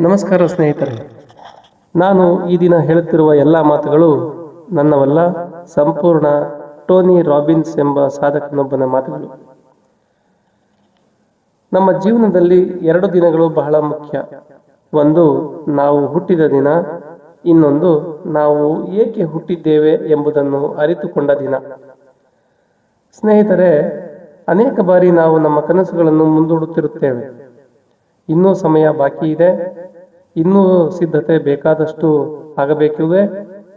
ನಮಸ್ಕಾರ ಸ್ನೇಹಿತರೆ. ನಾನು ಈ ದಿನ ಹೇಳುತ್ತಿರುವ ಎಲ್ಲ ಮಾತುಗಳು ನನ್ನವಲ್ಲ, ಸಂಪೂರ್ಣ ಟೋನಿ ರಾಬಿನ್ಸ್ ಎಂಬ ಸಾಧಕನೊಬ್ಬನ ಮಾತುಗಳು. ನಮ್ಮ ಜೀವನದಲ್ಲಿ ಎರಡು ದಿನಗಳು ಬಹಳ ಮುಖ್ಯ. ಒಂದು, ನಾವು ಹುಟ್ಟಿದ ದಿನ. ಇನ್ನೊಂದು, ನಾವು ಏಕೆ ಹುಟ್ಟಿದ್ದೇವೆ ಎಂಬುದನ್ನು ಅರಿತುಕೊಂಡ ದಿನ. ಸ್ನೇಹಿತರೆ, ಅನೇಕ ಬಾರಿ ನಾವು ನಮ್ಮ ಕನಸುಗಳನ್ನು ಮುಂದೂಡುತ್ತಿರುತ್ತೇವೆ. ಇನ್ನೂ ಸಮಯ ಬಾಕಿ ಇದೆ. ಇನ್ನೂ ಸಿದ್ಧತೆ ಬೇಕಾದಷ್ಟು ಆಗಬೇಕಿವೆ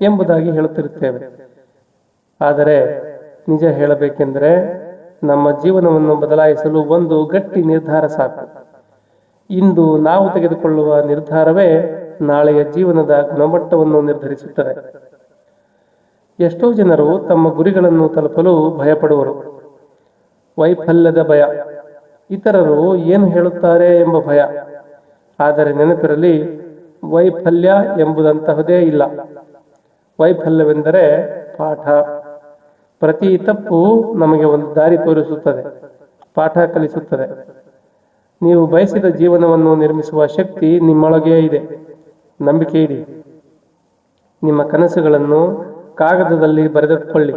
ಎಂಬುದಾಗಿ ಹೇಳುತ್ತಿರುತ್ತೇವೆ. ಆದರೆ ನಿಜ ಹೇಳಬೇಕೆಂದರೆ ನಮ್ಮ ಜೀವನವನ್ನು ಬದಲಾಯಿಸಲು ಒಂದು ಗಟ್ಟಿ ನಿರ್ಧಾರ ಸಾಕು. ಇಂದು ನಾವು ತೆಗೆದುಕೊಳ್ಳುವ ನಿರ್ಧಾರವೇ ನಾಳೆಯ ಜೀವನದ ಗುಣಮಟ್ಟವನ್ನು ನಿರ್ಧರಿಸುತ್ತದೆ. ಎಷ್ಟೋ ಜನರು ತಮ್ಮ ಗುರಿಗಳನ್ನು ತಲುಪಲು ಭಯಪಡುವರು. ವೈಫಲ್ಯದ ಭಯ ಇತರರು ಏನು ಹೇಳುತ್ತಾರೆ ಎಂಬ ಭಯ. ಆದರೆ ನೆನಪಿರಲಿ, ವೈಫಲ್ಯ ಎಂಬುದಂತಹದೇ ಇಲ್ಲ. ವೈಫಲ್ಯವೆಂದರೆ ಪಾಠ. ಪ್ರತಿ ತಪ್ಪು ನಮಗೆ ಒಂದು ದಾರಿ ತೋರಿಸುತ್ತದೆ, ಪಾಠ ಕಲಿಸುತ್ತದೆ. ನೀವು ಬಯಸಿದ ಜೀವನವನ್ನು ನಿರ್ಮಿಸುವ ಶಕ್ತಿ ನಿಮ್ಮೊಳಗೇ ಇದೆ. ನಂಬಿಕೆ ಇಡಿ. ನಿಮ್ಮ ಕನಸುಗಳನ್ನು ಕಾಗದದಲ್ಲಿ ಬರೆದಿಟ್ಟುಕೊಳ್ಳಿ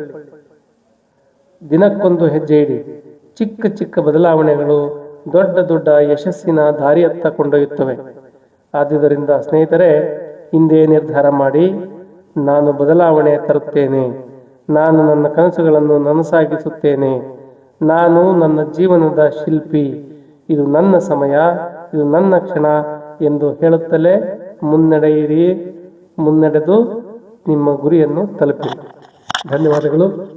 ದಿನಕ್ಕೊಂದು ಹೆಜ್ಜೆ ಇಡಿ. ಚಿಕ್ಕ ಚಿಕ್ಕ ಬದಲಾವಣೆಗಳು ದೊಡ್ಡ ದೊಡ್ಡ ಯಶಸ್ಸಿನ ದಾರಿಯತ್ತ ಕೊಂಡೊಯ್ಯುತ್ತವೆ. ಆದುದರಿಂದ ಸ್ನೇಹಿತರೆ, ಹಿಂದೆ ನಿರ್ಧಾರ ಮಾಡಿ, ನಾನು ಬದಲಾವಣೆ ತರುತ್ತೇನೆ. ನಾನು ನನ್ನ ಕನಸುಗಳನ್ನು ನನಸಾಗಿಸುತ್ತೇನೆ. ನಾನು ನನ್ನ ಜೀವನದ ಶಿಲ್ಪಿ. ಇದು ನನ್ನ ಸಮಯ, ಇದು ನನ್ನ ಕ್ಷಣ ಎಂದು ಹೇಳುತ್ತಲೇ ಮುನ್ನಡೆಯಿರಿ, ಮುನ್ನಡೆದು ನಿಮ್ಮ ಗುರಿಯನ್ನು ತಲುಪಿ ಧನ್ಯವಾದಗಳು.